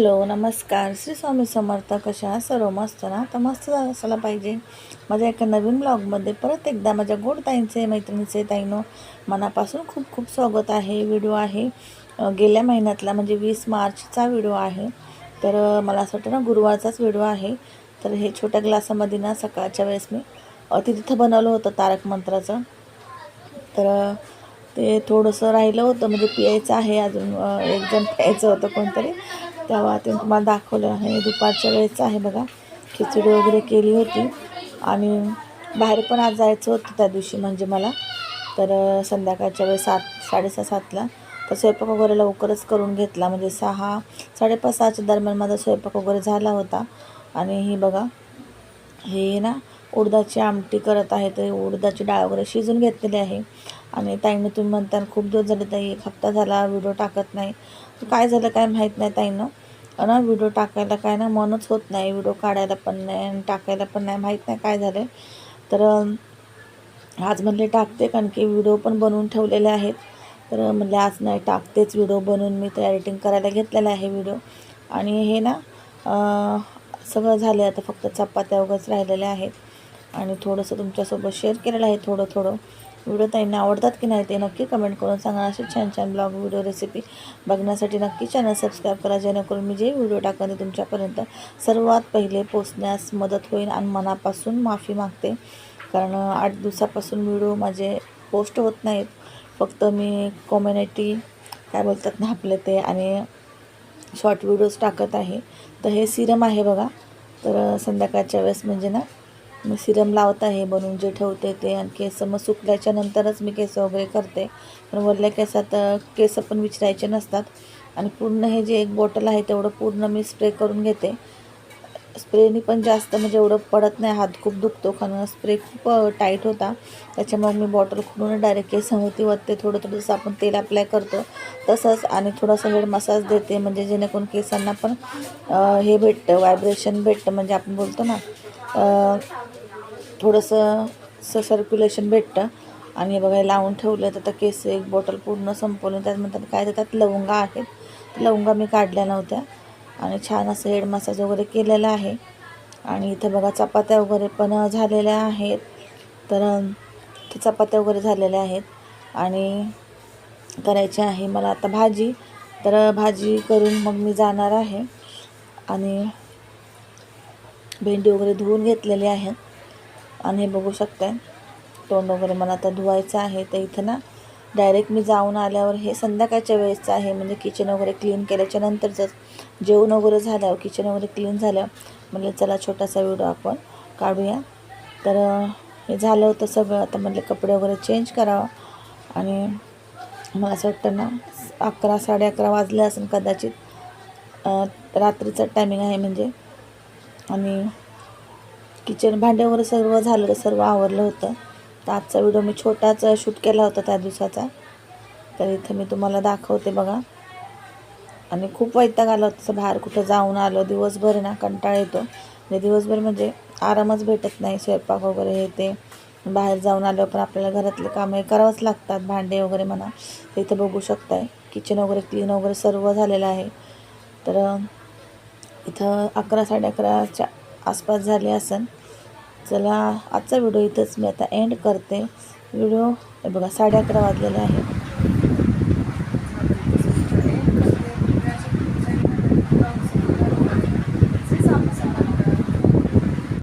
Hello नमस्कार. श्री स्वामी समर्थ कशा सर्व मस्त ना? तर मस्त असायला पाहिजे. माझ्या एका नवीन ब्लॉगमध्ये परत एकदा माझ्या गोड ताईंचे मैत्रिणीचे ताईनो मनापासून खूप खूप स्वागत आहे. व्हिडिओ आहे गेल्या महिन्यातला म्हणजे वीस मार्चचा व्हिडिओ आहे. तर मला असं वाटतं ना गुरुवारचाच व्हिडिओ आहे. तर हे छोट्या ग्लासामध्ये ना सकाळच्या वेळेस मी ते तिथं बनवलं होतं तारक मंत्राचं. तर ते थोडंसं राहिलं होतं म्हणजे पियायचं आहे अजून एक जण प्यायचं होतं कोणतरी. तेव्हा ते तुम्हाला दाखवलं आहे. दुपारच्या वेळेचं आहे बघा. खिचडी वगैरे केली होती. आणि बाहेर पण आज जायचं होतं त्या दिवशी म्हणजे मला. तर संध्याकाळच्या वेळेस सात साडेसहा सातला. तर स्वयंपाक वगैरे लवकरच करून घेतला. म्हणजे सहा साडेपाच सहाच्या दरम्यान माझा स्वयंपाक वगैरे झाला होता. आणि ही बघा. हे ना उडदाची आमटी करत आहे. तर उडदाची डाळ वगैरे शिजून घेतलेली आहे. आणि ताईनं तुम्ही म्हणता खूप दिवस झाले ताई एक हप्ता झाला व्हिडिओ टाकत नाही. काय झालं काय माहीत नाही ताईनं. ना व्हिडिओ टाकायला काय ना मनच होत नाही व्हिडिओ काढायला पण नाही आणि टाकायला पण नाही. माहीत नाही काय झालं तर आज म्हणले टाकते कारण की व्हिडिओ पण बनवून ठेवलेले आहेत. तर म्हणले आज नाही टाकतेच व्हिडिओ बनवून. मी तर एडिटिंग करायला घेतलेला आहे व्हिडिओ. आणि हे ना सगळं झाले आता फक्त चपात्या वगैरेच राहिलेल्या आहेत. आणि थोडंसं तुमच्यासोबत शेअर केलेलं आहे थोडं थोडं. व्हिडिओ ताईंना आवडतात की नाही ते नक्की कमेंट करून सांगा. असे छान छान ब्लॉग व्हिडिओ रेसिपी बघण्यासाठी नक्की चॅनल सबस्क्राईब करा जेणेकरून मी जे व्हिडिओ टाकते तुमच्यापर्यंत सर्वात पहिले पोचण्यास मदत होईल आणि मनापासून माफी मागते. कारण आठ दिवसापासून व्हिडिओ माझे पोस्ट होत नाहीत. फक्त मी कॉम्युनिटी काय बोलतात ना आपले ते आणि शॉर्ट व्हिडिओज टाकत आहे. तर हे सिरम आहे बघा. तर संध्याकाळच्या वेळेस म्हणजे ना मी सिरम लावत आहे बनवून जे ठेवते ते आणि केस मग सुकल्याच्या नंतरच मी केस वगैरे करते. पण वरल्या केसात केस पण विचारायचे नसतात आणि पूर्ण हे जे एक बॉटल आहे तेवढं पूर्ण मी स्प्रे करून घेते. स्प्रेनी पण जास्त म्हणजे एवढं पडत नाही हात खूप दुखतो कारण स्प्रे खूप टाईट होता. त्याच्यामुळे मी बॉटल खोलून डायरेक्ट केसावरती वाटते थोडं थोडंसं आपण तेल अप्लाय करतो. तसंच आणि थोडासा हेड मसाज देते म्हणजे जेणेकरून केसांना पण हे भेटतं व्हायब्रेशन भेटतं म्हणजे आपण बोलतो ना थोडंसं स सर्क्युलेशन भेटतं. आणि हे बघा लावून ठेवलं तर आता केस एक बॉटल पूर्ण संपवलं त्यात काय तर त्यात लवंगा आहेत. लवंगा मी काढल्या नव्हत्या. आणि छान असं हेड मसाज वगैरे केलेला आहे. आणि इथं बघा चपात्या वगैरे पण झालेल्या आहेत. तर ते चपात्या वगैरे झालेल्या आहेत. आणि करायची आहे मला आता भाजी. तर भाजी करून मग मी जाणार आहे. आणि भेंडी वगैरे धुवून घेतलेली आहेत. आणि हे बघू शकताय. तोंड वगैरे मला आता धुवायचं आहे. तर इथं ना डायरेक्ट मी जाऊन आल्यावर हे संध्याकाळच्या वेळेसचं आहे. म्हणजे किचन वगैरे क्लीन केल्याच्या नंतरचंच जेवण वगैरे झाल्यावर किचन वगैरे क्लीन झालं म्हणजे चला छोटासा व्हिडिओ आपण काढूया. तर हे झालं होतं सगळं. आता म्हटलं कपडे वगैरे चेंज करावं. आणि मला असं वाटतं ना अकरा साडे अकरा वाजले असेल कदाचित. रात्रीचं टायमिंग आहे म्हणजे. आणि किचन भांडे वगैरे सर्व झालं सर्व आवरलं होतं. तर आजचा व्हिडिओ मी छोटाच शूट केला होता त्या दिवसाचा. तर इथं मी तुम्हाला दाखवते बघा. आणि खूप वैताग आला होता तसं बाहेर कुठं जाऊन आलो. दिवसभर ना कंटाळा येतो. म्हणजे दिवसभर म्हणजे आरामच भेटत नाही स्वयंपाक वगैरे हे ते. बाहेर जाऊन आलो पण आपल्याला घरातले कामं हे करावंच लागतात भांडे वगैरे म्हणा. तर इथं बघू शकताय किचन वगैरे क्लीन वगैरे सर्व झालेलं आहे. तर इथं अकरा साडे अकराच्या आसपास झाले असन. चला आजचा व्हिडिओ इथंच मी आता एंड करते. व्हिडिओ हे बघा साडे अकरा वाजलेले आहे.